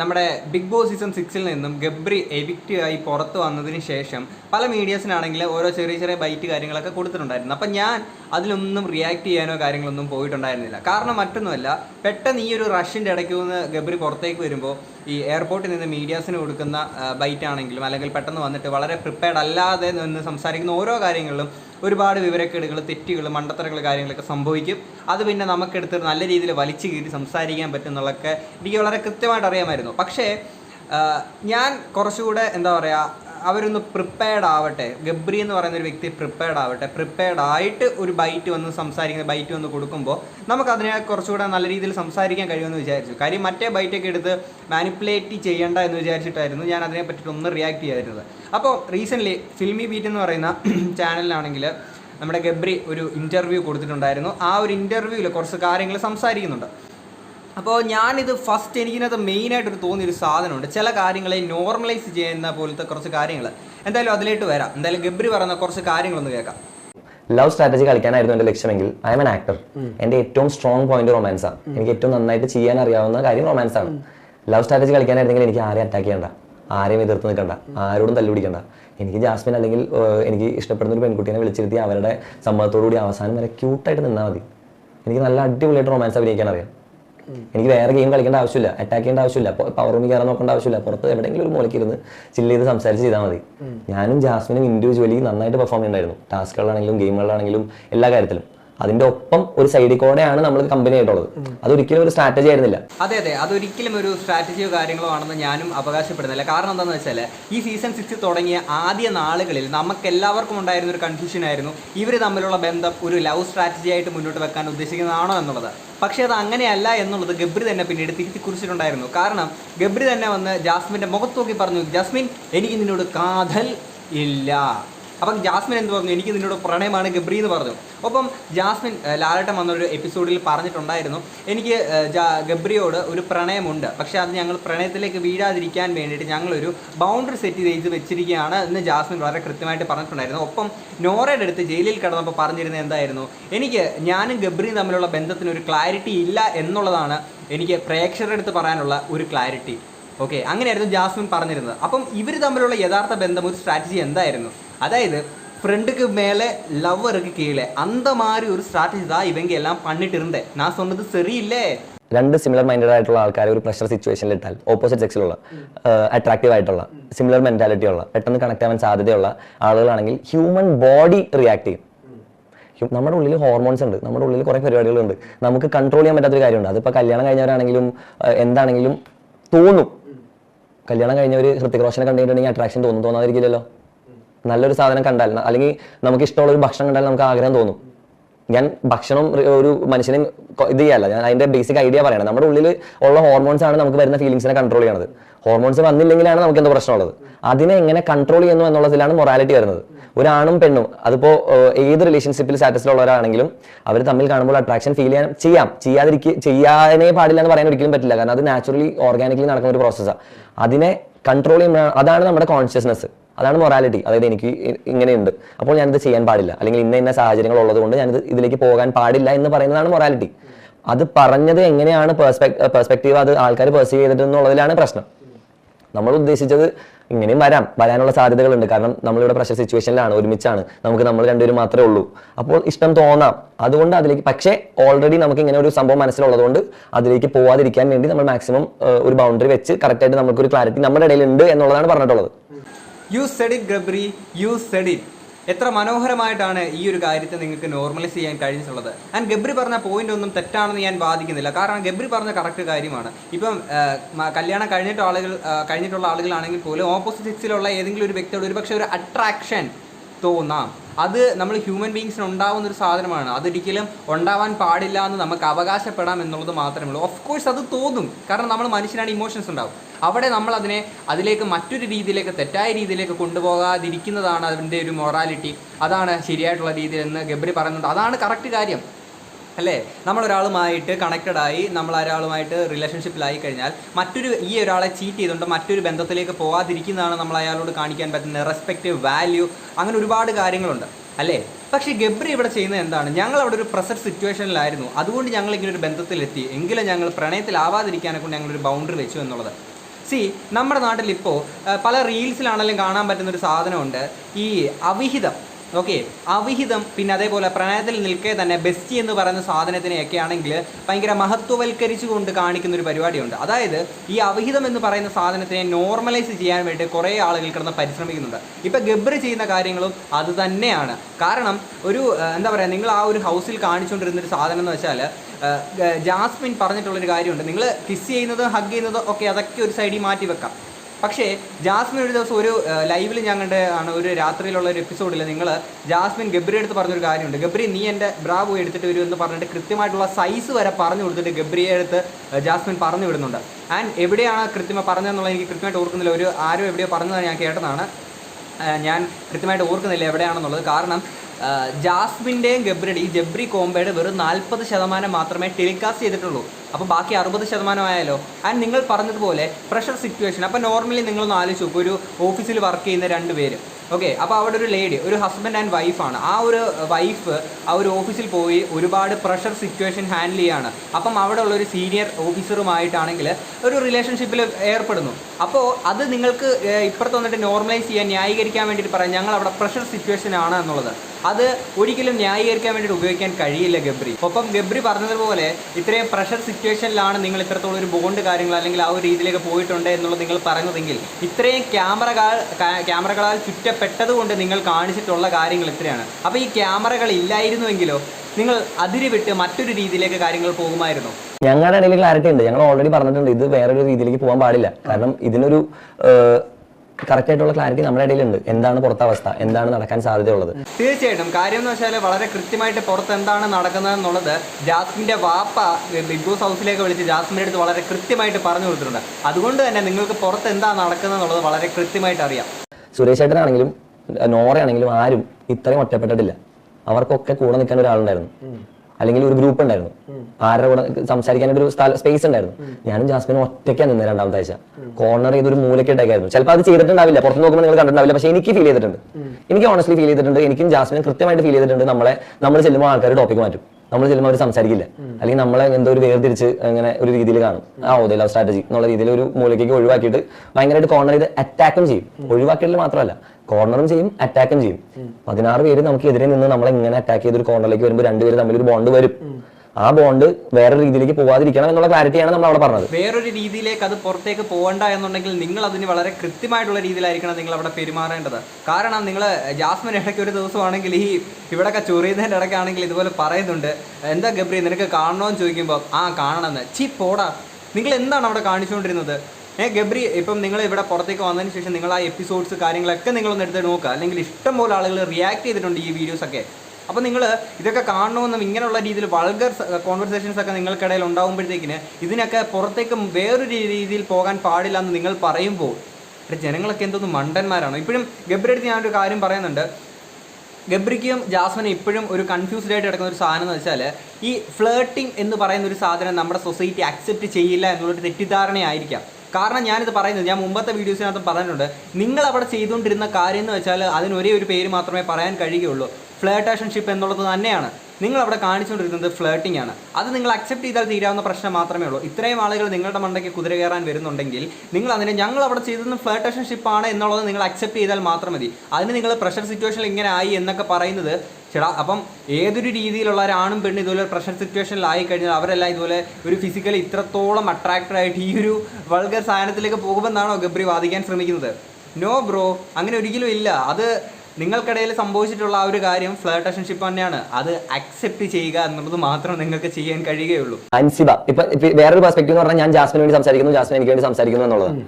നമ്മുടെ big boss season സിക്സിൽ നിന്നും ഗബ്രി എവിക്റ്റ് ആയി പുറത്ത് വന്നതിന് ശേഷം പല മീഡിയസിനാണെങ്കിൽ ഓരോ ചെറിയ ചെറിയ ബൈറ്റ് കാര്യങ്ങളൊക്കെ കൊടുത്തിട്ടുണ്ടായിരുന്നു. അപ്പം ഞാൻ അതിലൊന്നും റിയാക്ട് ചെയ്യാനോ കാര്യങ്ങളൊന്നും പോയിട്ടുണ്ടായിരുന്നില്ല. കാരണം മറ്റൊന്നുമല്ല പെട്ടെന്ന് ഈ ഒരു റഷിന്റെ ഇടയ്ക്ക് നിന്ന് ഗബ്രി പുറത്തേക്ക് വരുമ്പോൾ ഈ എയർപോർട്ടിൽ നിന്ന് മീഡിയാസിന് കൊടുക്കുന്ന ബൈറ്റ് ആണെങ്കിലും അല്ലെങ്കിൽ പെട്ടെന്ന് വന്നിട്ട് വളരെ പ്രിപ്പയർഡ് അല്ലാതെ നിന്ന് സംസാരിക്കുന്ന ഓരോ കാര്യങ്ങളിലും ഒരുപാട് വിവരക്കേടുകൾ തെറ്റുകൾ മണ്ടത്തരങ്ങൾ കാര്യങ്ങളൊക്കെ സംഭവിക്കും. അത് പിന്നെ നമുക്കെടുത്ത് നല്ല രീതിയിൽ വലിച്ചു കീറി സംസാരിക്കാൻ പറ്റും എന്നുള്ളതൊക്കെ എനിക്ക് വളരെ കൃത്യമായിട്ട് അറിയാമായിരുന്നു. പക്ഷേ ഞാൻ കുറച്ചുകൂടെ എന്താ പറയുക അവരൊന്ന് പ്രിപ്പയർഡ് ആവട്ടെ. ഗബ്രി എന്ന് പറയുന്ന ഒരു വ്യക്തി പ്രിപ്പയർഡ് ആവട്ടെ. പ്രിപ്പയർഡ് ആയിട്ട് ഒരു ബൈറ്റ് വന്ന് സംസാരിക്കുന്ന ബൈറ്റ് വന്ന് കൊടുക്കുമ്പോൾ നമുക്ക് അതിനെ കുറച്ചുകൂടെ നല്ല രീതിയിൽ സംസാരിക്കാൻ കഴിയുമെന്ന് വിചാരിച്ചു. കാര്യം മറ്റേ ബൈറ്റൊക്കെ എടുത്ത് മാനിപ്പുലേറ്റ് ചെയ്യേണ്ട എന്ന് വിചാരിച്ചിട്ടായിരുന്നു ഞാൻ അതിനെ പറ്റിയിട്ട് ഒന്ന് റിയാക്ട് ചെയ്യാതിരുന്നത് അപ്പോൾ റീസെന്റ്ലി ഫിൽമി ബീറ്റ് എന്ന് പറയുന്ന ചാനലിലാണെങ്കിൽ നമ്മുടെ ഗബ്രി ഒരു ഇന്റർവ്യൂ കൊടുത്തിട്ടുണ്ടായിരുന്നു. ആ ഒരു ഇന്റർവ്യൂവിൽ കുറച്ച് കാര്യങ്ങൾ സംസാരിക്കുന്നുണ്ട്. അപ്പോൾ ഞാനിത് ഫസ്റ്റ് എനിക്കിനകത്ത് മെയിനായിട്ടൊരു തോന്നിയൊരു സാധനമുണ്ട്. ചില കാര്യങ്ങളെ നോർമലൈസ് ചെയ്യുന്ന പോലത്തെ കുറച്ച് കാര്യങ്ങൾ. എന്തായാലും അതിലേക്ക് വരാം. എന്തായാലും ഗബ്രി പറയുന്ന കുറച്ച് കാര്യങ്ങളൊന്ന് കേൾക്കാം. ലവ് സ്ട്രാറ്റജി കളിക്കാനായിരുന്നു എന്റെ ലക്ഷ്യമെങ്കിൽ ഐ എം എൻ ആക്ടർ എന്റെ ഏറ്റവും സ്ട്രോങ് പോയിന്റ് റൊമാൻസ് ആണ്. എനിക്ക് ഏറ്റവും നന്നായിട്ട് ചെയ്യാൻ അറിയാവുന്ന കാര്യം റൊമാൻസ് ആണ്. ലവ് സ്ട്രാറ്റജി കളിക്കാനായിരുന്നെങ്കിൽ എനിക്ക് ആരെയും അറ്റാക്ക് ചെയ്യണ്ട. ആരെയും എതിർത്ത് നിൽക്കണ്ട. ആരോടും തല്ലുപിടിക്കണ്ട. എനിക്ക് ജാസ്മിൻ അല്ലെങ്കിൽ എനിക്ക് ഇഷ്ടപ്പെടുന്ന ഒരു പെൺകുട്ടിയെ വിളിച്ചിരുത്തി അവരുടെ സമ്മതത്തോടു കൂടി അവസാനം വരെ ക്യൂട്ടായിട്ട് നിന്നാൽ മതി. എനിക്ക് നല്ല അടിപൊളിയായിട്ട് റൊമാൻസ് അഭിനയിക്കാൻ അറിയാം. എനിക്ക് വേറെ ഗെയിം കളിക്കേണ്ട ആവശ്യമില്ല. അറ്റാക്ക് ചെയ്യേണ്ട ആവശ്യമില്ല. പവർ റൂമിൽ കയറാൻ നോക്കേണ്ട ആവശ്യമില്ല. പുറത്ത് എവിടെയെങ്കിലും ഒരു മൂലയ്ക്ക് ഇരുന്ന് ചില്ല് ചെയ്ത് സംസാരിച്ച് ചെയ്താൽ മതി. ഞാനും ജാസ്മിനും ഇൻഡിവിജ്വലി നന്നായിട്ട് പെർഫോം ചെയ്യുന്നുണ്ടായിരുന്നു ടാസ്കുകളാണെങ്കിലും ഗെയിമുകളാണെങ്കിലും എല്ലാ കാര്യത്തിലും. അതിന്റെ ഒപ്പം ഒരു സൈഡിൽ കൂടെയാണ് നമ്മൾ കമ്പനി ആയിട്ടുള്ളത്. അതൊരിക്കലും ഒരു സ്ട്രാറ്റജി ആയിരുന്നില്ല. അതെ അതെ. അതൊരിക്കലും ഒരു സ്ട്രാറ്റജിയോ കാര്യങ്ങളോ ആണെന്ന് ഞാനും അവകാശപ്പെടുന്നില്ല. കാരണം എന്താണെന്ന് വെച്ചാൽ ഈ സീസൺ സിക്സ് തുടങ്ങിയ ആദ്യ നാളുകളിൽ നമുക്ക് എല്ലാവർക്കും ഉണ്ടായിരുന്ന ഒരു കൺഫ്യൂഷൻ ആയിരുന്നു. ഇവർ തമ്മിലുള്ള ബന്ധം ഒരു ലവ് സ്ട്രാറ്റജി ആയിട്ട് മുന്നോട്ട് വെക്കാൻ ഉദ്ദേശിക്കുന്നതാണോ എന്നുള്ളത്. പക്ഷെ അത് അങ്ങനെയല്ല എന്നുള്ളത് ഗബ്രി തന്നെ പിന്നീട് തിരുത്തി കുറിച്ചിട്ടുണ്ടായിരുന്നു കാരണം ഗബ്രി തന്നെ വന്ന് ജാസ്മിന്റെ മുഖത്തോക്കി പറഞ്ഞു ജാസ്മിൻ എനിക്ക് നിന്നോട് കാതൽ ഇല്ല. അപ്പം ജാസ്മിൻ എന്ത് പറഞ്ഞു? എനിക്ക് നിന്നോട് പ്രണയമാണ് ഗബ്രി എന്ന് പറഞ്ഞു. ഒപ്പം ജാസ്മിൻ ലാലേട്ടൻ വന്നൊരു എപ്പിസോഡിൽ പറഞ്ഞിട്ടുണ്ടായിരുന്നു. എനിക്ക് ഗബ്രിയോട് ഒരു പ്രണയമുണ്ട്. പക്ഷേ അത് ഞങ്ങൾ പ്രണയത്തിലേക്ക് വീഴാതിരിക്കാൻ വേണ്ടിയിട്ട് ഞങ്ങളൊരു ബൗണ്ടറി സെറ്റ് ചെയ്ത് വെച്ചിരിക്കുകയാണ് എന്ന് ജാസ്മിൻ വളരെ കൃത്യമായിട്ട് പറഞ്ഞിട്ടുണ്ടായിരുന്നു. ഒപ്പം നോറയുടെ അടുത്ത് ജയിലിൽ കിടന്നപ്പോൾ പറഞ്ഞിരുന്നത് എന്തായിരുന്നു? എനിക്ക് ഞാനും ഗബ്രിയും തമ്മിലുള്ള ബന്ധത്തിന് ഒരു ക്ലാരിറ്റി ഇല്ല എന്നുള്ളതാണ് എനിക്ക് പ്രേക്ഷകരുടെ അടുത്ത് പറയാനുള്ള ഒരു ക്ലാരിറ്റി ഓക്കെ അങ്ങനെയായിരുന്നു ജാസ്മിൻ പറഞ്ഞിരുന്നത്. അപ്പം ഇവർ തമ്മിലുള്ള യഥാർത്ഥ ബന്ധം ഒരു സ്ട്രാറ്റജി എന്തായിരുന്നു? അതായത് ഫ്രണ്ട്ക്ക് மேலே லவ்வருக்கு கீழே அந்த மாதிரி ഒരു സ്ട്രാറ്റജി താ இவங்க എല്ലാം பண்ணிட்டு இருந்தேன் சொன்னது ശരിയില്ലേ രണ്ട് സിമിലർ മൈൻഡഡ് ആയിട്ടുള്ള ആൾക്കാരെ ഒരു പ്രഷർ സിറ്റുവേഷനിൽ ഇട്ടാൽ ഓപ്പോസിറ്റ് സെക്സിലുള്ള അട്രാക്റ്റീവ് ആയിട്ടുള്ള സിമിലർ മെന്റാലിറ്റി ഉള്ള പെട്ടെന്ന് കണക്ട് ആവാൻ സാധ്യതയുള്ള ആളുകളാണെങ്കിൽ ഹ്യൂമൻ ബോഡി റിയാക്ട് ചെയ്യും. നമ്മുടെ ഉള്ളിൽ ഹോർമോൺസ് ഉണ്ട് നമ്മുടെ ഉള്ളിൽ കുറേ പരിപാടികളുണ്ട്. നമുക്ക് കൺട്രോൾ ചെയ്യാൻ പറ്റാത്തൊരു കാര്യമുണ്ട്. അതിപ്പോൾ കല്യാണം കഴിഞ്ഞവരാണെങ്കിലും എന്താണെങ്കിലും തോന്നും. കല്യാണം കഴിഞ്ഞവർ ഹൃത്തിക് റോഷനെ കണ്ടിട്ടുണ്ടെങ്കിൽ അട്രാക്ഷൻ തോന്നും തോന്നാതിരിക്കില്ലല്ലോ. നല്ലൊരു സാധനം കണ്ടാൽ അല്ലെങ്കിൽ നമുക്ക് ഇഷ്ടമുള്ള ഒരു ഭക്ഷണം കണ്ടാൽ നമുക്ക് ആഗ്രഹം തോന്നും. ഞാൻ ഭക്ഷണം ഒരു മനുഷ്യനെ ഇത് ചെയ്യല്ല. ഞാൻ അതിന്റെ ബേസിക് ഐഡിയ പറയണം നമ്മുടെ ഉള്ളിൽ ഉള്ള ഹോർമോൺസ് ആണ് നമുക്ക് വരുന്ന ഫീലിങ്സിനെ കൺട്രോൾ ചെയ്യണത്. ഹോർമോൺസ് വന്നില്ലെങ്കിലാണ് നമുക്ക് എന്തോ പ്രശ്നമുള്ളത്. അതിനെ എങ്ങനെ കൺട്രോൾ ചെയ്യുന്നു എന്നുള്ളതിലാണ് മൊറാലിറ്റി വരുന്നത്. ഒരാണും പെണ്ണും അതിപ്പോ ഏത് റിലേഷൻഷിപ്പിൽ സ്റ്റാറ്റസിലുള്ളവരാണെങ്കിലും അവർ തമ്മിൽ കാണുമ്പോൾ അട്രാക്ഷൻ ഫീൽ ചെയ്യാൻ ചെയ്യാം. ചെയ്യാതിരിക്കുക ചെയ്യാനേ പാടില്ല എന്ന് പറയാൻ ഒരിക്കലും പറ്റില്ല. കാരണം അത് നാച്ചുറലി ഓർഗാനിക്കലി നടക്കുന്ന ഒരു പ്രോസസ്സാണ് അതിനെ കൺട്രോൾ ചെയ്യുമ്പോഴാണ് അതാണ് നമ്മുടെ കോൺഷ്യസ്നെസ് അതാണ് മൊറാലിറ്റി അതായത് എനിക്ക് ഇങ്ങനെയുണ്ട്. അപ്പോൾ ഞാനിത് ചെയ്യാൻ പാടില്ല. അല്ലെങ്കിൽ ഇന്ന ഇന്ന സാഹചര്യങ്ങൾ ഉള്ളതുകൊണ്ട് ഞാനിത് ഇതിലേക്ക് പോകാൻ പാടില്ല എന്ന് പറയുന്നതാണ് മൊറാലിറ്റി അത് പറഞ്ഞത് എങ്ങനെയാണ് പെർസ്പെക്റ്റീവ് അത് ആൾക്കാർ പെർസീവ് ചെയ്തിട്ടെന്നുള്ളതിലാണ് പ്രശ്നം. നമ്മൾ ഉദ്ദേശിച്ചത് ഇങ്ങനെയും വരാം. വരാനുള്ള സാധ്യതകളുണ്ട്. കാരണം നമ്മളിവിടെ പ്രഷർ സിറ്റുവേഷനിലാണ് ഒരുമിച്ചാണ്. നമുക്ക് നമ്മൾ രണ്ടുപേരും മാത്രമേ ഉള്ളൂ. അപ്പോൾ ഇഷ്ടം തോന്നാം. അതുകൊണ്ട് അതിലേക്ക് പക്ഷേ ഓൾറെഡി നമുക്ക് ഇങ്ങനെ ഒരു സംഭവം മനസ്സിലുള്ളതുകൊണ്ട് അതിലേക്ക് പോവാതിരിക്കാൻ വേണ്ടി നമ്മൾ മാക്സിമം ഒരു ബൗണ്ടറി വെച്ച് കറക്റ്റായിട്ട് നമുക്ക് ഒരു ക്ലാരിറ്റി നമ്മുടെ ഇടയിലുണ്ട് എന്നുള്ളതാണ് പറഞ്ഞിട്ടുള്ളത്. You said it Gabri you said it എത്ര മനോഹരമായിട്ടാണ് ഈ ഒരു കാര്യത്തെ നിങ്ങൾക്ക് നോർമലൈസ് ചെയ്യാൻ കഴിഞ്ഞിട്ടുള്ളത്. ആൻഡ് ഗബ്രി പറഞ്ഞ പോയിന്റ് ഒന്നും തെറ്റാണെന്ന് ഞാൻ വാദിക്കുന്നില്ല. കാരണം ഗബ്രി പറഞ്ഞ കറക്റ്റ് കാര്യമാണ്. ഇപ്പം കല്യാണം കഴിഞ്ഞിട്ട് ആളുകൾ കഴിഞ്ഞിട്ടുള്ള ആളുകളാണെങ്കിൽ പോലും ഓപ്പോസിറ്റ് സെക്സിലുള്ള ഏതെങ്കിലും ഒരു വ്യക്തിയോട് ഒരുപക്ഷെ ഒരു അട്രാക്ഷൻ തോന്നാം അത് നമ്മൾ ഹ്യൂമൻ ബീങ്സിന് ഉണ്ടാവുന്ന ഒരു സാധനമാണ്. അതൊരിക്കലും ഉണ്ടാവാൻ പാടില്ല എന്ന് നമുക്ക് അവകാശപ്പെടാം എന്നുള്ളത് മാത്രമേ ഉള്ളൂ. ഓഫ് കോഴ്സ് അത് തോന്നും. കാരണം നമ്മൾ മനുഷ്യനാണ് ഇമോഷൻസ് ഉണ്ടാവും. അവിടെ നമ്മൾ അതിനെ അതിലേക്ക് മറ്റൊരു രീതിയിലേക്ക് തെറ്റായ രീതിയിലേക്ക് കൊണ്ടുപോകാതിരിക്കുന്നതാണ് അതിന്റെ ഒരു മൊറാലിറ്റി അതാണ് ശരിയായിട്ടുള്ള രീതിയിൽ എന്ന് ഗബ്രി പറയുന്നുണ്ട്. അതാണ് കറക്റ്റ് കാര്യം. അല്ലേ? നമ്മളൊരാളുമായിട്ട് കണക്റ്റഡ് ആയി നമ്മൾ ഒരാളുമായിട്ട് റിലേഷൻഷിപ്പിലായി കഴിഞ്ഞാൽ മറ്റൊരു ഈ ഒരാളെ ചീറ്റ് ചെയ്തുകൊണ്ട് മറ്റൊരു ബന്ധത്തിലേക്ക് പോകാതിരിക്കുന്നതാണ് നമ്മൾ അയാളോട് കാണിക്കാൻ പറ്റുന്ന റെസ്പെക്റ്റീവ് വാല്യൂ അങ്ങനെ ഒരുപാട് കാര്യങ്ങളുണ്ട് അല്ലേ? പക്ഷേ ഗബ്രി ഇവിടെ ചെയ്യുന്നത് എന്താണ്? ഞങ്ങൾ അവിടെ ഒരു പ്രസന്റ് സിറ്റുവേഷനിലായിരുന്നു അതുകൊണ്ട് ഞങ്ങൾ ഇങ്ങനെ ഒരു ബന്ധത്തിലെത്തി. എങ്കിലും ഞങ്ങൾ പ്രണയത്തിലാവാതിരിക്കാനെ കൊണ്ട് ഞങ്ങളൊരു ബൗണ്ടറി വെച്ചു എന്നുള്ളത്. സി നമ്മുടെ നാട്ടിൽ ഇപ്പോൾ പല റീൽസിലാണെങ്കിലും കാണാൻ പറ്റുന്ന ഒരു സാധനമുണ്ട്. ഈ അവിഹിതം. ഓക്കെ അവിഹിതം പിന്നെ അതേപോലെ പ്രണയത്തിൽ നിൽക്കേ തന്നെ ബെസ്റ്റി എന്ന് പറയുന്ന സാധനത്തിനെയൊക്കെ ആണെങ്കിൽ ഭയങ്കര മഹത്വവൽക്കരിച്ചുകൊണ്ട് കാണിക്കുന്ന ഒരു പരിപാടിയുണ്ട്. അതായത് ഈ അവിഹിതം എന്ന് പറയുന്ന സാധനത്തിനെ നോർമലൈസ് ചെയ്യാൻ വേണ്ടി കുറേ ആളുകൾ കിടന്ന് പരിശ്രമിക്കുന്നുണ്ട്. ഇപ്പം ഗബ്രി ചെയ്യുന്ന കാര്യങ്ങളും അത് തന്നെയാണ്. കാരണം ഒരു എന്താ പറയുക നിങ്ങൾ ആ ഒരു ഹൗസിൽ കാണിച്ചുകൊണ്ടിരുന്ന ഒരു സാധനം എന്ന് വെച്ചാൽ ജാസ്മിൻ പറഞ്ഞിട്ടുള്ളൊരു കാര്യമുണ്ട്. നിങ്ങൾ കിസ് ചെയ്യുന്നത് ഹഗ് ചെയ്യുന്നത് ഒക്കെ അതൊക്കെ ഒരു സൈഡിൽ മാറ്റി വെക്കാം. പക്ഷേ ജാസ്മിൻ ഒരു ദിവസം ഒരു ലൈവിൽ ഞാൻ ആണ് ഒരു രാത്രിയിലുള്ള ഒരു എപ്പിസോഡിൽ നിങ്ങൾ ജാസ്മിൻ ഗബ്രി എടുത്ത് പറഞ്ഞൊരു കാര്യമുണ്ട്. ഗബ്രി നീ എന്റെ ബ്രാ പോയി എടുത്തിട്ട് വരും എന്ന് പറഞ്ഞിട്ട് കൃത്യമായിട്ടുള്ള സൈസ് വരെ പറഞ്ഞു കൊടുത്തിട്ട് ഗബ്രിയെ എടുത്ത് ജാസ്മിൻ പറഞ്ഞു വിടുന്നുണ്ട്. ആൻഡ് എവിടെയാണ് കൃത്യമായി പറഞ്ഞതെന്നുള്ളത് എനിക്ക് കൃത്യമായിട്ട് ഓർക്കുന്നില്ല. ഒരു ആരും എവിടെയോ പറഞ്ഞതാണ് ഞാൻ കേട്ടതാണ്. ഞാൻ കൃത്യമായിട്ട് ഓർക്കുന്നില്ല എവിടെയാണെന്നുള്ളത്. കാരണം ജാസ്മിന്റെയും ഗബ്രിയുടെയും ജബ്രി കോമ്പയുടെ വെറും നാൽപ്പത് ശതമാനം മാത്രമേ ടെലികാസ്റ്റ് ചെയ്തിട്ടുള്ളൂ. അപ്പോൾ ബാക്കി അറുപത് ശതമാനമായാലോ ആൻഡ് നിങ്ങൾ പറഞ്ഞതുപോലെ പ്രഷർ സിറ്റുവേഷൻ അപ്പോൾ നോർമലി നിങ്ങളൊന്ന് ആലോചിച്ച് നോക്കും. ഒരു ഓഫീസിൽ വർക്ക് ചെയ്യുന്ന രണ്ട് പേര്. ഓക്കെ അപ്പോൾ അവിടെ ഒരു ലേഡി ഒരു ഹസ്ബൻഡ് ആൻഡ് വൈഫാണ് ആ ഒരു വൈഫ് ആ ഒരു ഓഫീസിൽ പോയി ഒരുപാട് പ്രഷർ സിറ്റുവേഷൻ ഹാൻഡിൽ ചെയ്യാണ്. അപ്പം അവിടെ ഉള്ള ഒരു സീനിയർ ഓഫീസറുമായിട്ടാണെങ്കിൽ ഒരു റിലേഷൻഷിപ്പിൽ ഏർപ്പെടുന്നു. അപ്പോൾ അത് നിങ്ങൾക്ക് ഇപ്പുറത്ത് വന്നിട്ട് നോർമലൈസ് ചെയ്യാൻ ന്യായീകരിക്കാൻ വേണ്ടിയിട്ട് പറയാം. ഞങ്ങൾ അവിടെ പ്രഷർ സിറ്റുവേഷൻ ആണ് എന്നുള്ളത്. അത് ഒരിക്കലും ന്യായീകരിക്കാൻ വേണ്ടിയിട്ട് ഉപയോഗിക്കാൻ കഴിയില്ല ഗബ്രി. ഒപ്പം ഗബ്രി പറഞ്ഞതുപോലെ ഇത്രയും പ്രഷർ സിറ്റുവേഷനിലാണ് നിങ്ങൾ ഇത്രത്തോളം ഒരു ബോണ്ട് കാര്യങ്ങൾ അല്ലെങ്കിൽ ആ ഒരു രീതിയിലേക്ക് പോയിട്ടുണ്ട് എന്നുള്ളത് നിങ്ങൾ പറഞ്ഞതെങ്കിൽ ഇത്രയും ക്യാമറകൾ ക്യാമറകളാൽ ചുറ്റപ്പെട്ടത് കൊണ്ട് നിങ്ങൾ കാണിച്ചിട്ടുള്ള കാര്യങ്ങൾ ഇത്രയാണ്. അപ്പോൾ ഈ ക്യാമറകൾ ഇല്ലായിരുന്നുവെങ്കിലോ നിങ്ങൾ അതിര് വിട്ട് മറ്റൊരു രീതിയിലേക്ക് കാര്യങ്ങൾ പോകുമായിരുന്നു? ഞങ്ങളുടെ ഇടയിൽ ക്ലാരിറ്റി ഉണ്ട്. ഞങ്ങൾ ഓൾറെഡി പറഞ്ഞിട്ടുണ്ട് ഇത് വേറൊരു രീതിയിലേക്ക് പോകാൻ പാടില്ല. കാരണം ഇതിനൊരു കറക്റ്റ് ആയിട്ടുള്ള ക്ലാരിറ്റി നമ്മുടെ ഇടയിലുണ്ട്. എന്താണ് പുറത്തെ അവസ്ഥ? എന്താണ് നടക്കാൻ സാധ്യതയുള്ളത്? തീർച്ചയായിട്ടും. കാര്യം എന്ന് വെച്ചാൽ വളരെ കൃത്യമായിട്ട് പുറത്ത് എന്താണ് നടക്കുന്നത് എന്നുള്ളത് ജാസ്മിന്റെ വാപ്പ ബിഗ് ബോസ് ഹൗസിലേക്ക് വിളിച്ച് ജാസ്മിന്റെ അടുത്ത് വളരെ കൃത്യമായിട്ട് പറഞ്ഞു കൊടുത്തിട്ടുണ്ട്. അതുകൊണ്ട് തന്നെ നിങ്ങൾക്ക് പുറത്ത് എന്താ നടക്കുന്നത് എന്നുള്ളത് വളരെ കൃത്യമായിട്ട് അറിയാം. സുരേഷ് ചേട്ടനാണെങ്കിലും നോറയാണെങ്കിലും ആരും ഇത്രയും ഒറ്റപ്പെട്ടിട്ടില്ല. അവർക്കൊക്കെ കൂടെ നിൽക്കാൻ ഒരാളുണ്ടായിരുന്നു. അല്ലെങ്കിൽ ഒരു ഗ്രൂപ്പ് ഉണ്ടായിരുന്നു. ആരുടെ കൂടെ സംസാരിക്കാനായിട്ട് ഒരു സ്പേസ് ഉണ്ടായിരുന്നു. ഞാനും ജാസ്മിനും ഒറ്റയ്ക്കാണ് നിന്ന് രണ്ടാമത്തെ ആഴ്ച. കോർണർ ചെയ്ത് ഒരു മൂലയ്ക്ക് ഇട്ടേക്കായിരുന്നു ചിലപ്പോൾ അത് ചെയ്തിട്ടുണ്ടാവില്ല. പുറത്ത് നോക്കുമ്പോൾ നിങ്ങൾ കണ്ടിട്ടുണ്ടാവില്ല. പക്ഷേ എനിക്ക് ഫീൽ ചെയ്തിട്ടുണ്ട്. എനിക്ക് ഓണസ്റ്റ്ലി ഫീൽ ചെയ്തിട്ടുണ്ട്. എനിക്കും ജാസ്മിനും കൃത്യമായിട്ട് ഫീൽ ചെയ്തിട്ടുണ്ട്. നമ്മളെ നമ്മൾ ചെല്ലുമ്പോൾ ആൾക്കാർ ടോപ്പിക്ക് മാറ്റും. നമ്മൾ ചെല്ലുമ്പോൾ അവർ സംസാരിക്കില്ല. അല്ലെങ്കിൽ നമ്മളെ എന്തോ ഒരു വേർതിരിച്ച് അങ്ങനെ ഒരു രീതിയിൽ കാണും. ആ ഓ ലവ് സ്ട്രാറ്റജി എന്നുള്ള രീതിയിൽ ഒരു മൂലയ്ക്ക് ഒഴിവാക്കിയിട്ട് ഭയങ്കരമായിട്ട് കോർണർ ചെയ്ത് അറ്റാക്കും ചെയ്യും. ഒഴിവാക്കിയിട്ട് മാത്രമല്ല കോർണറും ചെയ്യും അറ്റാക്കും ചെയ്യും. പതിനാറ് പേര് നമുക്ക് എതിരെ നിന്ന് നമ്മളെ ഇങ്ങനെ അറ്റാക്ക് ചെയ്ത് ഒരു കോർണറിലേക്ക് വരുമ്പോൾ രണ്ടുപേര് തമ്മിൽ ഒരു ബോണ്ട് വരും. ആ ബോണ്ട് വേറെ രീതിയിലേക്ക് പോവാതിരിക്കണം എന്നുള്ള ക്ലാരിറ്റിയാണ് നമ്മൾ അവിടെ പറഞ്ഞത്. വേറൊരു രീതിയിലേക്ക് അത് പുറത്തേക്ക് പോകണ്ട എന്നുണ്ടെങ്കിൽ നിങ്ങൾ അതിന് വളരെ കൃത്യമായിട്ടുള്ള രീതിയിലായിരിക്കണം നിങ്ങൾ അവിടെ പെരുമാറേണ്ടത്. കാരണം നിങ്ങൾ ജാസ്മിൻ ഇടയ്ക്ക് ഒരു ദിവസമാണെങ്കിൽ ഈ ഇവിടെയൊക്കെ ചൊറിയുന്നതിന്റെ ഇടയ്ക്കാണെങ്കിൽ ഇതുപോലെ പറയുന്നുണ്ട് എന്താ ഗബ്രി നിനക്ക് കാണണമെന്ന് ചോദിക്കുമ്പോൾ ആ കാണണമെന്ന് ചീ പോടാ. നിങ്ങൾ എന്താണ് അവിടെ കാണിച്ചുകൊണ്ടിരുന്നത്? ഏ ഗബ്രി ഇപ്പം നിങ്ങൾ ഇവിടെ പുറത്തേക്ക് വന്നതിന് ശേഷം നിങ്ങൾ ആ എപ്പിസോഡ്സ് കാര്യങ്ങളൊക്കെ നിങ്ങളൊന്ന് എടുത്ത് നോക്കുക. അല്ലെങ്കിൽ ഇഷ്ടംപോലെ ആളുകൾ റിയാക്ട് ചെയ്തിട്ടുണ്ട് ഈ വീഡിയോസൊക്കെ അപ്പോൾ നിങ്ങൾ ഇതൊക്കെ കാണണമെന്നും ഇങ്ങനെയുള്ള രീതിയിൽ വൾഗർ കോൺവെർസേഷൻസ് ഒക്കെ നിങ്ങൾക്കിടയിൽ ഉണ്ടാകുമ്പോഴത്തേക്കിന് ഇതിനൊക്കെ പുറത്തേക്ക് വേറൊരു രീതിയിൽ പോകാൻ പാടില്ല എന്ന് നിങ്ങൾ പറയുമ്പോൾ ഇവിടെ ജനങ്ങളൊക്കെ എന്തോന്ന് മണ്ടന്മാരാണോ. ഇപ്പോഴും ഗബ്രി അടുത്ത് ഞാനൊരു കാര്യം പറയുന്നുണ്ട്. ഗബ്രിക്കും ജാസ്മിനും ഇപ്പോഴും ഒരു കൺഫ്യൂസ്ഡ് ആയിട്ട് കിടക്കുന്ന ഒരു സാധനം എന്ന് വെച്ചാൽ ഈ ഫ്ലേട്ടിംഗ് എന്ന് പറയുന്ന ഒരു സാധനം നമ്മുടെ സൊസൈറ്റി അക്സെപ്റ്റ് ചെയ്യില്ല എന്നുള്ളൊരു തെറ്റിദ്ധാരണയായിരിക്കാം. കാരണം ഞാനിത് പറയുന്നത് ഞാൻ മുമ്പത്തെ വീഡിയോസിനകത്ത് പറഞ്ഞിട്ടുണ്ട്. നിങ്ങൾ അവിടെ ചെയ്തുകൊണ്ടിരുന്ന കാര്യം എന്ന് വെച്ചാൽ അതിന് ഒരേ ഒരു പേര് മാത്രമേ പറയാൻ കഴിയുകയുള്ളൂ. ഫ്ലേട്ടേഷൻഷിപ്പ് എന്നുള്ളത് തന്നെയാണ്. നിങ്ങൾ അവിടെ കാണിച്ചുകൊണ്ടിരുന്നത് ഫ്ലേട്ടിംഗ് ആണ്. അത് നിങ്ങൾ അക്സെപ്റ്റ് ചെയ്താൽ തീരാവുന്ന പ്രശ്നം മാത്രമേ ഉള്ളൂ. ഇത്രയും ആളുകൾ നിങ്ങളുടെ മണ്ടയ്ക്ക് കുതിര കയറാൻ വരുന്നുണ്ടെങ്കിൽ നിങ്ങൾ അതിനെ ഞങ്ങൾ അവിടെ ചെയ്തത് ഫ്ലേട്ടേഷൻഷിപ്പ് ആണ് എന്നുള്ളത് നിങ്ങൾ അക്സെപ്റ്റ് ചെയ്താൽ മാത്രം മതി. അതിന് നിങ്ങൾ പ്രഷർ സിറ്റുവേഷനിൽ ഇങ്ങനെ ആയി എന്നൊക്കെ പറയുന്നത് ചേടാ അപ്പം ഏതൊരു രീതിയിലുള്ള ഒരാണും പെണ്ണും ഇതുപോലെ പ്രഷർ സിറ്റുവേഷനിലായി കഴിഞ്ഞാൽ അവരെല്ലാം ഇതുപോലെ ഒരു ഫിസിക്കലി ഇത്രത്തോളം അട്രാക്റ്റഡ് ആയിട്ട് ഈ ഒരു വൾഗർ സാധനത്തിലേക്ക് പോകുമെന്നാണോ ഗബ്രി വാദിക്കാൻ ശ്രമിക്കുന്നത്? നോ ബ്രോ അങ്ങനെ ഒരിക്കലും ഇല്ല. അത് നിങ്ങൾക്കിടയിൽ സംഭവിച്ചിട്ടുള്ള ആ ഒരു കാര്യം ഫ്ലേട്ടേഷൻഷിപ്പ് തന്നെയാണ്. അത് അക്സെപ്റ്റ് ചെയ്യുക എന്നുള്ളത് മാത്രം നിങ്ങൾക്ക് ചെയ്യാൻ കഴിയുകയുള്ളൂ. അൻസിബ ഇപ്പൊ വേറൊരു പെർസ്പെക്ടീവ് എന്ന് പറഞ്ഞാൽ ഞാൻ ജാസ്മിന് വേണ്ടി സംസാരിക്കുന്നു ജാസ്മിൻ എനിക്ക് വേണ്ടി സംസാരിക്കുന്നു എന്നുള്ളത്.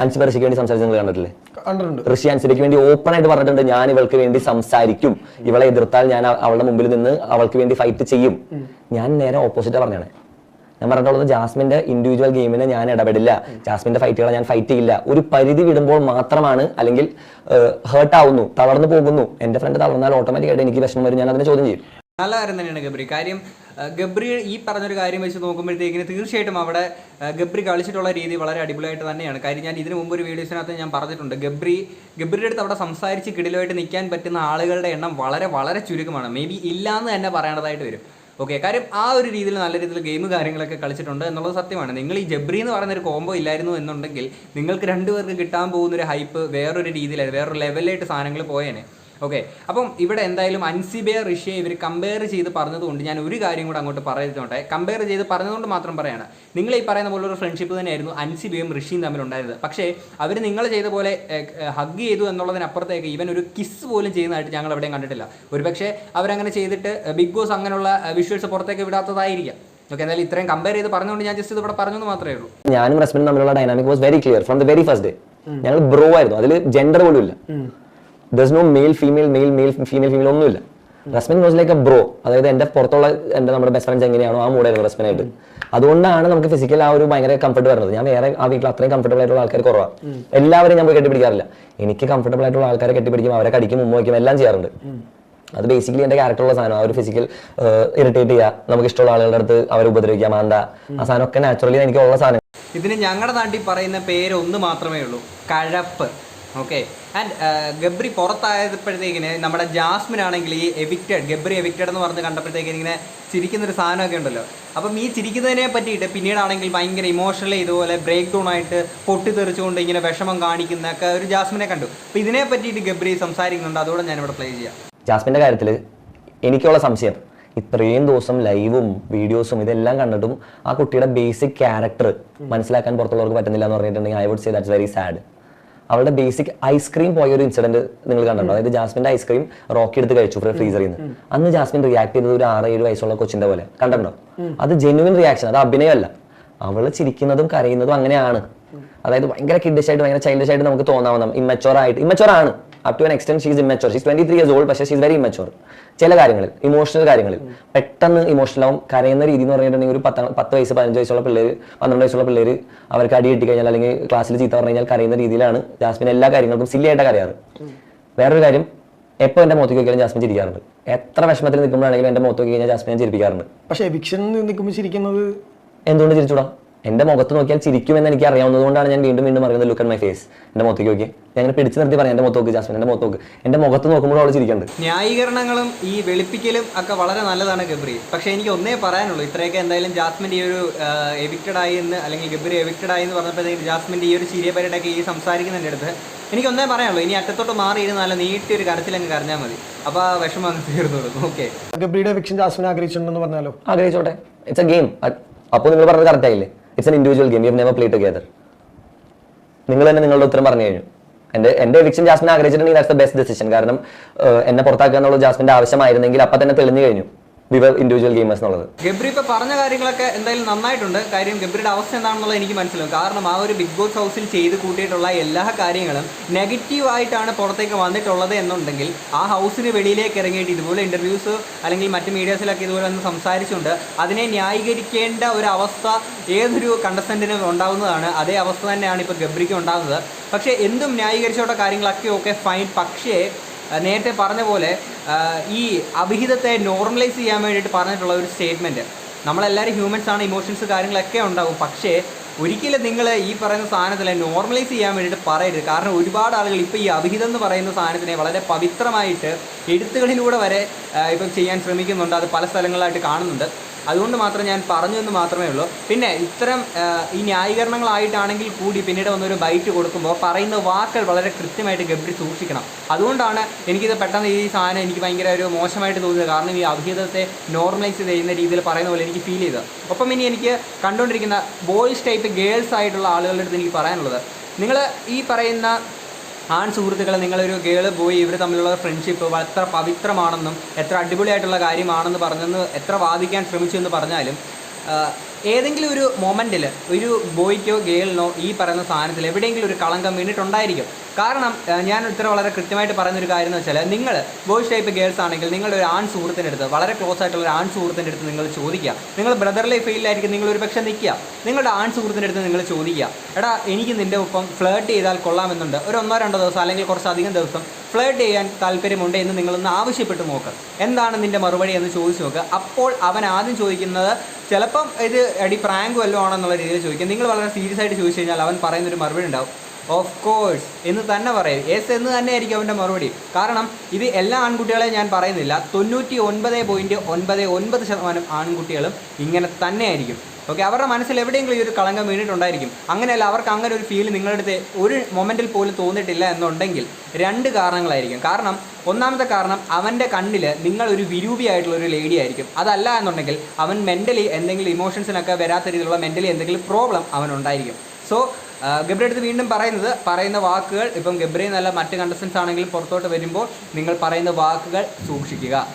അൻസിബ ഋഷിക്ക് വേണ്ടി സംസാരിച്ചത് നിങ്ങൾ കണ്ടിട്ടില്ലേ? കണ്ടിട്ടുണ്ട്. ഋഷി അൻസിബയ്ക്ക് വേണ്ടി ഓപ്പൺ ആയിട്ട് പറഞ്ഞിട്ടുണ്ട് ഞാൻ ഇവൾക്ക് വേണ്ടി സംസാരിക്കും. ഇവളെ എതിർത്താൽ ഞാൻ അവ- അവളുടെ മുമ്പിൽ നിന്ന് അവൾക്ക് വേണ്ടി ഫൈറ്റ് ചെയ്യും. ഞാൻ നേരെ ഓപ്പോസിറ്റാ പറഞ്ഞാണ് ഞാൻ പറഞ്ഞിട്ടുള്ളത് ജാസ്മിന്റെ ഇൻഡിവിജ്വൽ ഗെയിമിനെ ഞാൻ ഇടപെടില്ല. ജാസ്മിന്റെ ഫൈറ്റുകളെ ഞാൻ ഫൈറ്റ് ചെയ്യില്ല. ഒരു പരിധി വിടുമ്പോൾ മാത്രമാണ് അല്ലെങ്കിൽ ഹേർട്ട് ആവുന്നു തളർന്നു പോകുന്നു. എന്റെ ഫ്രണ്ട് തളർന്നാൽ ഓട്ടോമാറ്റിക്കായിട്ട് എനിക്ക് വിഷമം വരും. ഞാൻ അതിനെ ചോദ്യം ചെയ്യും. നല്ല കാര്യം തന്നെയാണ് ഗബ്രി. കാര്യം ഗബ്രി ഈ പറഞ്ഞൊരു കാര്യം വെച്ച് നോക്കുമ്പോഴത്തേക്കിന് തീർച്ചയായിട്ടും അവിടെ ഗബ്രി കളിച്ചിട്ടുള്ള രീതി വളരെ അടിപൊളിയായിട്ട് തന്നെയാണ്. കാര്യം ഞാൻ ഇതിനു മുമ്പ് ഒരു വീഡിയോസിനകത്ത് ഞാൻ പറഞ്ഞിട്ടുണ്ട്. ഗബ്രി ഗബ്രിയുടെ അടുത്ത് അവിടെ സംസാരിച്ച് കിടിലുമായിട്ട് നിൽക്കാൻ പറ്റുന്ന ആളുകളുടെ എണ്ണം വളരെ വളരെ ചുരുക്കമാണ്. മേ ബി ഇല്ലാന്ന് തന്നെ പറയേണ്ടതായിട്ട് വരും. ഓക്കെ കാര്യം ആ ഒരു രീതിയിൽ നല്ല രീതിയിൽ ഗെയിം കാര്യങ്ങളൊക്കെ കളിച്ചിട്ടുണ്ട് എന്നുള്ളത് സത്യമാണ്. നിങ്ങൾ ഈ ജബ്രി എന്ന് പറയുന്ന ഒരു കോംബോ ഇല്ലായിരുന്നു എന്നുണ്ടെങ്കിൽ നിങ്ങൾക്ക് രണ്ടുപേർക്ക് കിട്ടാൻ പോകുന്ന ഒരു ഹൈപ്പ് വേറൊരു രീതിയിലായിരുന്നു വേറൊരു ലെവലിലായിട്ട് സാധനങ്ങൾ പോയേനെ. ഓക്കെ അപ്പം ഇവിടെ എന്തായാലും അൻസിബെ ഋഷിയെ ഇവർ കമ്പയർ ചെയ്ത് പറഞ്ഞതുകൊണ്ട് ഞാൻ ഒരു കാര്യം കൂടെ അങ്ങോട്ട് പറയുന്നുണ്ട് കമ്പയർ ചെയ്ത് പറഞ്ഞതുകൊണ്ട് മാത്രം പറയാണ്. നിങ്ങൾ ഈ പറയുന്ന പോലെ ഒരു ഫ്രണ്ട്ഷിപ്പ് തന്നെയായിരുന്നു അൻസിബയും ഋഷിയും തമ്മിലുണ്ടായിരുന്നത് പക്ഷേ അവർ നിങ്ങൾ ചെയ്ത പോലെ ഹഗ് ചെയ്തു എന്നുള്ളതിനപ്പുറത്തേക്ക് ഇവൻ ഒരു കിസ് പോലും ചെയ്യുന്നതായിട്ട് ഞങ്ങൾ എവിടെയും കണ്ടിട്ടില്ല. ഒരുപക്ഷെ അവരങ്ങനെ ചെയ്തിട്ട് ബിഗ് ബോസ് അങ്ങനെയുള്ള വിഷ്വൽസ് പുറത്തേക്ക് വിടാത്തതായിരിക്കാം. ഓക്കെ എന്തായാലും ഇത്രയും കമ്പയർ ചെയ്ത് പറഞ്ഞുകൊണ്ട് ഞാൻ ജസ്റ്റ് ഇത് ഇവിടെ പറഞ്ഞു മാത്രമേ ഉള്ളൂ. ഞാനും റസ്മിനും തമ്മിലുള്ള dynamic was very clear from the very first day ഞങ്ങൾ ബ്രോ ആയിരുന്നു. അതിൽ ജെൻഡർ പോലും ഇല്ല. There's no male female male male female female ഒന്നുമില്ല. Resmin was like a bro അതായത് എന്റെ പുറത്തുള്ള എന്റെ നമ്മുടെ ബെസ്റ്റ് ഫ്രണ്ട്സ് എങ്ങനെയാണോ ആ മൂടായിരുന്നു റസ്മിനായിട്ട് അതുകൊണ്ടാണ് നമുക്ക് ഫിസിക്കൽ ആ ഒരു ഭയങ്കര കംഫർട്ട് വരുന്നത് ഞാൻ വേറെ ആ വീട്ടിൽ അത്രയും കംഫർട്ടബിൾ ആയിട്ടുള്ള ആൾക്കാർ കുറവാണ് എല്ലാവരും ഞാൻ കെട്ടിപ്പിടിക്കാറില്ല. എനിക്ക് കംഫർട്ടബിൾ ആയിട്ടുള്ള ആൾക്കാരെ കെട്ടിപ്പിടിക്കും അവരെ കടിക്കും മുമ്പ് വയ്ക്കും എല്ലാം ചെയ്യാറുണ്ട്. അത് ബേസിക്കലി എന്റെ ക്യാരക്ടറുള്ള സാധനം. ആ ഒരു ഫിസിക്കൽ ഇറിറ്റേറ്റ് ചെയ്യുക നമുക്ക് ഇഷ്ടമുള്ള ആളുകളുടെ അടുത്ത് അവരെ ഉപദ്രവിക്കുക മാന്ത ആ സാധനം ഒക്കെ നാച്ചുറലി എനിക്ക് ഉള്ള സാധനം. ഇതിന് ഞങ്ങളുടെ നാട്ടിൽ പറയുന്ന പേര് ഒന്ന് മാത്രമേ ഉള്ളൂ. കഴപ്പ്. ഓക്കെ ആൻഡ് ഗബ്രി പുറത്തായപ്പോഴത്തേക്കിന് നമ്മുടെ ജാസ്മിൻ ആണെങ്കിൽ ഈ എവിക്റ്റഡ് ഗബ്രി എവിക്റ്റഡ് എന്ന് പറഞ്ഞ് കണ്ടപ്പോഴത്തേക്കിന് ഇങ്ങനെ ചിരിക്കുന്ന ഒരു സാധനമൊക്കെ ഉണ്ടല്ലോ. അപ്പം ഈ ചിരിക്കുന്നതിനെ പറ്റിയിട്ട് പിന്നീടാണെങ്കിൽ ഭയങ്കര ഇമോഷണലി ഇതുപോലെ ബ്രേക്ക് ഡൗൺ ആയിട്ട് പൊട്ടിത്തെറിച്ചുകൊണ്ട് ഇങ്ങനെ വിഷമം കാണിക്കുന്നൊക്കെ ഒരു ജാസ്മിനെ കണ്ടു. അപ്പം ഇതിനെ പറ്റിയിട്ട് ഗബ്രി സംസാരിക്കുന്നുണ്ട്. അതോടെ ഞാനിവിടെ പ്ലേ ചെയ്യാം. ജാസ്മിന്റെ കാര്യത്തിൽ എനിക്കുള്ള സംശയം. ഇത്രയും ദിവസം ലൈവും വീഡിയോസും ഇതെല്ലാം കണ്ടിട്ടും ആ കുട്ടിയുടെ ബേസിക് ക്യാരക്ടർ മനസ്സിലാക്കാൻ പുറത്തുള്ളവർക്ക് പറ്റുന്നില്ല എന്ന് പറഞ്ഞിട്ടുണ്ടെങ്കിൽ I would say that's very sad അവളുടെ ബേസിക് ഐസ്ക്രീം പോയ ഒരു ഇൻസിഡന്റ് നിങ്ങൾ കണ്ടോ അതായത് ജാസ്മിന്റെ ഐസ്ക്രീം റോക്കി എടുത്ത് കഴിച്ചു ഫ്രീസറിൽ നിന്ന്. അന്ന് ജാസ്മിൻ റിയാക്ട് ചെയ്തത് ഒരു ആറ് ഏഴ് വയസ്സുള്ള കൊച്ചിന്റെ പോലെ. കണ്ടോ അത് ജെനുവിൻ റിയാക്ഷൻ അത് അഭിനയമല്ല. അവൾ ചിരിക്കുന്നതും കരയുന്നതും അങ്ങനെയാണ്. അതായത് ഭയങ്കര കിഡിഷ് ആയിട്ട് ഭയങ്കര ചൈൽഡിഷ് ആയിട്ട് നമുക്ക് തോന്നാവുന്ന ഇമ്മച്ചോർ ആയിട്ട് ഇമ്മച്ചോർ ആണ്. Up to an extent she's immature she's twenty three years old പക്ഷേ ഷീസ് വെരി ഇമ്മച്ചുവർ ചില കാര്യങ്ങളിൽ ഇമോഷണൽ കാര്യങ്ങളിൽ. പെട്ടെന്ന് ഇമോഷണൽ ആവും. കരയുന്ന രീതി എന്ന് പറഞ്ഞിട്ടുണ്ടെങ്കിൽ ഒരു പത്ത് പത്ത് വയസ്സ് പതിനഞ്ച് വയസ്സുള്ള പിള്ളേർ പന്ത്രണ്ട് വയസ്സുള്ള പിള്ളേർ അവർക്ക് അടി കിട്ടി കഴിഞ്ഞാൽ അല്ലെങ്കിൽ ക്ലാസ്സിൽ ചീത്ത പറഞ്ഞു കഴിഞ്ഞാൽ കരയുന്ന രീതിയിലാണ് ജാസ്മിൻ എല്ലാ കാര്യങ്ങൾക്കും സില്ലിയായിട്ട് കരയാറ്. വേറൊരു കാര്യം എപ്പോൾ എന്റെ മുഖത്തേക്ക് നോക്കിയാലും ജാസ്മിൻ ചിരിക്കാറുണ്ട്. എത്ര വിഷമത്തിൽ നിൽക്കുമ്പോഴാണെങ്കിലും എന്റെ മുഖത്ത് നോക്കി കഴിഞ്ഞാൽ ജാസ്മിൻ ചിരിപ്പിക്കാറുണ്ട്. പക്ഷേ എവിക്ഷൻ നിൽക്കുമ്പോൾ ചിരിക്കുന്നത് എന്തുകൊണ്ട് ചിരിച്ചൂടാ? എന്റെ മുഖത്ത് നോക്കിയാൽ ചിരിക്കുമെന്ന് എനിക്ക് അറിയാവുന്നത് കൊണ്ടാണ് ഞാൻ വീണ്ടും വീണ്ടും പറയുന്നത് ലുക്ക് അറ്റ് മൈ ഫേസ് എന്റെ മുഖത്തേക്ക് നോക്കി. ഞാൻ ഇങ്ങനെ പിടിച്ചു നിർത്തി പറയാം എന്റെ മുഖത്തോക്ക് ജാസ്മിൻ എന്റെ മുഖത്തോക്ക് എന്റെ എന്റെ മുഖത്ത് നോക്കുമ്പോൾ അവൾ ചിരിക്കുന്നുണ്ട്. ന്യായീകരണങ്ങളും ഈ വെളുപ്പിക്കലും ഒക്കെ വളരെ നല്ലതാണ് ഗബ്രി. പക്ഷേ എനിക്ക് ഒന്നേ പറയാനുള്ളൂ ഇത്രയൊക്കെ എന്തായാലും ജാസ്മിന്റെ ഈ ഒരു എവിക്റ്റഡ് ആയി എന്ന് അല്ലെങ്കിൽ ഗബ്രി എവിക്റ്റഡ് ആയി എന്ന് പറഞ്ഞപ്പോഴത്തേക്ക് ജാസ്മിന്റെ ഈ ഒരു സീരിയ പരിപാടിയൊക്കെ ഈ സംസാരിക്കുന്നതിന്റെ അടുത്ത്. എനിക്ക് ഒന്നേ പറയാനുള്ളൂ ഇനി അറ്റത്തോട്ട് മാറി ഇരുന്നാൽ നീട്ടി ഒരു കരച്ചിലങ്ങ് കരഞ്ഞാൽ മതി. അപ്പോൾ ആ വിഷമം അങ്ങ് തീർന്നോളൂ. ഓക്കെ. ഗബ്രിയുടെ ഫിക്ഷൻ ജാസ്മിൻ ആഗ്രഹിച്ചിട്ടുണ്ടെന്ന് പറഞ്ഞാലോ? ആഗ്രഹിച്ചോട്ടെ. ഇറ്റ്സ് എ ഗെയിം അപ്പോൾ നിങ്ങൾ പറഞ്ഞത് കറക്റ്റ് ആയില്ലേ? It's an individual game you never play together നിങ്ങൾ തന്നെ നിങ്ങളുടെ ഉത്തരം പറഞ്ഞു കഴിഞ്ഞു. എന്റെ എന്റെ എവിക്ഷൻ ജാസ്മിൻ ആഗ്രഹിച്ചിട്ടുണ്ടെങ്കിൽ ദാറ്റ്സ് ദ ബെസ്റ്റ് ഡെസിഷൻ കാരണം എന്നെ പുറത്താക്കുക ജാസ്മിന്റെ ആവശ്യമായിരുന്നെങ്കിൽ അപ്പൊ തന്നെ തെളിഞ്ഞു കഴിഞ്ഞു. വിവർ ഇൻഡിവിജ്വൽ ഗെയിമേഴ്സ് എന്നുള്ളത്. ഗബ്രി ഇപ്പൊ പറഞ്ഞ കാര്യങ്ങളൊക്കെ എന്തായാലും നന്നായിട്ടുണ്ട്. കാര്യം ഗബ്രിയുടെ അവസ്ഥ എന്താണെന്നുള്ളത് എനിക്ക് മനസ്സിലാവും. കാരണം ആ ഒരു ബിഗ് ബോസ് ഹൗസിൽ ചെയ്ത് കൂട്ടിയിട്ടുള്ള എല്ലാ കാര്യങ്ങളും നെഗറ്റീവ് ആയിട്ടാണ് പുറത്തേക്ക് വന്നിട്ടുള്ളത് എന്നുണ്ടെങ്കിൽ ആ ഹൗസിന് വെളിയിലേക്ക് ഇറങ്ങിയിട്ട് ഇതുപോലെ ഇന്റർവ്യൂസ് അല്ലെങ്കിൽ മറ്റ് മീഡിയാസിലൊക്കെ ഇതുപോലെ ഒന്ന് സംസാരിച്ചുകൊണ്ട് അതിനെ ന്യായീകരിക്കേണ്ട ഒരു അവസ്ഥ ഏതൊരു കണ്ടസ്റ്റന്റിനും ഉണ്ടാകുന്നതാണ് അതേ അവസ്ഥ തന്നെയാണ് ഇപ്പോൾ ഗബ്രിക്ക് ഉണ്ടാകുന്നത് പക്ഷേ എന്തും ന്യായീകരിച്ചോട്ട കാര്യങ്ങളൊക്കെ ഓക്കെ ഫൈൻ പക്ഷേ നേരത്തെ പറഞ്ഞ പോലെ ഈ അവിഹിതത്തെ നോർമലൈസ് ചെയ്യാൻ വേണ്ടിയിട്ട് പറഞ്ഞിട്ടുള്ള ഒരു സ്റ്റേറ്റ്മെന്റ് നമ്മളെല്ലാവരും ഹ്യൂമൻസ് ആണ് ഇമോഷൻസ് കാര്യങ്ങളൊക്കെ ഉണ്ടാകും പക്ഷേ ഒരിക്കലും നിങ്ങൾ ഈ പറയുന്ന സാധനത്തിനെ നോർമലൈസ് ചെയ്യാൻ വേണ്ടിയിട്ട് പറയരുത്. കാരണം ഒരുപാട് ആളുകൾ ഇപ്പോൾ ഈ അവിഹിതം എന്ന് പറയുന്ന സാധനത്തിനെ വളരെ പവിത്രമായിട്ട് എഴുത്തുകളിലൂടെ വരെ ഇപ്പം ചെയ്യാൻ ശ്രമിക്കുന്നുണ്ട്. അത് പല സ്ഥലങ്ങളിലായിട്ട് കാണുന്നുണ്ട്. അതുകൊണ്ട് മാത്രം ഞാൻ പറഞ്ഞു എന്ന് മാത്രമേ ഉള്ളൂ. പിന്നെ ഇത്തരം ഈ ന്യായീകരണങ്ങളായിട്ടാണെങ്കിൽ കൂടി പിന്നീട് വന്നൊരു ബൈറ്റ് കൊടുക്കുമ്പോൾ പറയുന്ന വാക്കുകൾ വളരെ കൃത്യമായിട്ട് ഗബ്രി സൂക്ഷിക്കണം. അതുകൊണ്ടാണ് എനിക്കിത് പെട്ടെന്ന് ഈ സാധനം എനിക്ക് ഭയങ്കര ഒരു മോശമായിട്ട് തോന്നിയത്. കാരണം ഈ അഭിഹിതത്തെ നോർമലൈസ് ചെയ്യുന്ന രീതിയിൽ പറയുന്ന പോലെ എനിക്ക് ഫീൽ ചെയ്തത്. ഒപ്പം ഇനി എനിക്ക് കണ്ടുകൊണ്ടിരിക്കുന്ന ബോയ്സ് ടൈപ്പ് ഗേൾസ് ആയിട്ടുള്ള ആളുകളുടെ അടുത്ത് എനിക്ക് പറയാനുള്ളത്. നിങ്ങൾ ഈ പറയുന്ന ആൺ സുഹൃത്തുക്കളെ നിങ്ങളൊരു ഗേൾ ബോയ് ഇവർ തമ്മിലുള്ള ഫ്രണ്ട്ഷിപ്പ് എത്ര പവിത്രമാണെന്നും എത്ര അടിപൊളിയായിട്ടുള്ള കാര്യമാണെന്ന് പറഞ്ഞെന്ന് എത്ര വാദിക്കാൻ ശ്രമിച്ചു എന്ന് പറഞ്ഞാലും ഏതെങ്കിലും ഒരു മൊമെന്റിൽ ഒരു ബോയ്ക്കോ ഗേളിനോ ഈ പറയുന്ന സാധനത്തിൽ എവിടെയെങ്കിലും ഒരു കളങ്കം വീണിട്ടുണ്ടായിരിക്കും. കാരണം ഞാൻ ഇത്ര വളരെ കൃത്യമായിട്ട് പറയുന്നൊരു കാര്യം എന്ന് വെച്ചാൽ നിങ്ങൾ ബോയ്സ് ടൈപ്പ് ഗേൾസ് ആണെങ്കിൽ നിങ്ങളുടെ ഒരു ആൺ സുഹൃത്തിന്റെ അടുത്ത് വളരെ ക്ലോസ് ആയിട്ടുള്ള ഒരു ആൺ സുഹൃത്തിന്റെ അടുത്ത് നിങ്ങൾ ചോദിക്കുക. നിങ്ങൾ ബ്രദർലി ഫീൽഡിലായിരിക്കും നിങ്ങൾ ഒരു പക്ഷേ നിൽക്കുക. നിങ്ങളുടെ ആൺ സുഹൃത്തിന്റെ അടുത്ത് നിങ്ങൾ ചോദിക്കുക. എടാ എനിക്ക് നിന്റെ ഒപ്പം ഫ്ലേർട്ട് ചെയ്താൽ കൊള്ളാമെന്നുണ്ട്. ഒരു ഒന്നോ രണ്ടോ ദിവസം അല്ലെങ്കിൽ കുറച്ചധികം ദിവസം ഫ്ലേർട്ട് ചെയ്യാൻ താല്പര്യമുണ്ട് എന്ന് നിങ്ങളൊന്ന് ആവശ്യപ്പെട്ട് നോക്കുക എന്താണ് നിന്റെ മറുപടി എന്ന് ചോദിച്ചു നോക്കുക അപ്പോൾ അവൻ ആദ്യം ചോദിക്കുന്നത് ചിലപ്പം ഇത് അടി പ്രാങ്ക് വല്ലതും ആണെന്നുള്ള രീതിയിൽ ചോദിക്കും. നിങ്ങൾ വളരെ സീരിയസ് ആയിട്ട് ചോദിച്ചു കഴിഞ്ഞാൽ അവൻ പറയുന്നൊരു മറുപടി ഉണ്ടാവും. ഓഫ് കോഴ്സ് എന്ന് തന്നെ പറയും. എസ് എന്ന് തന്നെ ആയിരിക്കും അവന്റെ മറുപടി. കാരണം ഇത് എല്ലാ ആൺകുട്ടികളെയും ഞാൻ പറയുന്നില്ല. തൊണ്ണൂറ്റി ഒൻപത് പോയിന്റ് ഒൻപത് ഒൻപത് ശതമാനം ആൺകുട്ടികളും ഇങ്ങനെ തന്നെ ആയിരിക്കും ഓക്കെ അവരുടെ മനസ്സിൽ എവിടെയെങ്കിലും ഈ ഒരു കളങ്കം വീണിട്ടുണ്ടായിരിക്കും. അങ്ങനെയല്ല അവർക്ക് അങ്ങനെ ഒരു ഫീൽ നിങ്ങളുടെ അടുത്ത് ഒരു മൊമെന്റിൽ പോലും തോന്നിയിട്ടില്ല എന്നുണ്ടെങ്കിൽ രണ്ട് കാരണങ്ങളായിരിക്കും. കാരണം ഒന്നാമത്തെ കാരണം അവന്റെ കണ്ണിൽ നിങ്ങൾ ഒരു വിരൂപിയായിട്ടുള്ള ഒരു ലേഡി ആയിരിക്കും. അതല്ല എന്നുണ്ടെങ്കിൽ അവൻ മെന്റലി എന്തെങ്കിലും ഇമോഷൻസിനൊക്കെ വരാത്ത രീതിയിലുള്ള മെന്റലി എന്തെങ്കിലും പ്രോബ്ലം അവനുണ്ടായിരിക്കും സോ ഗബ്രി അടുത്ത് വീണ്ടും പറയുന്നത് പറയുന്ന വാക്കുകൾ ഇപ്പം ഗബ്രി നല്ല മറ്റ് കണ്ടസ്റ്റൻസ് ആണെങ്കിലും പുറത്തോട്ട് വരുമ്പോൾ നിങ്ങൾ പറയുന്ന വാക്കുകൾ സൂക്ഷിക്കുക.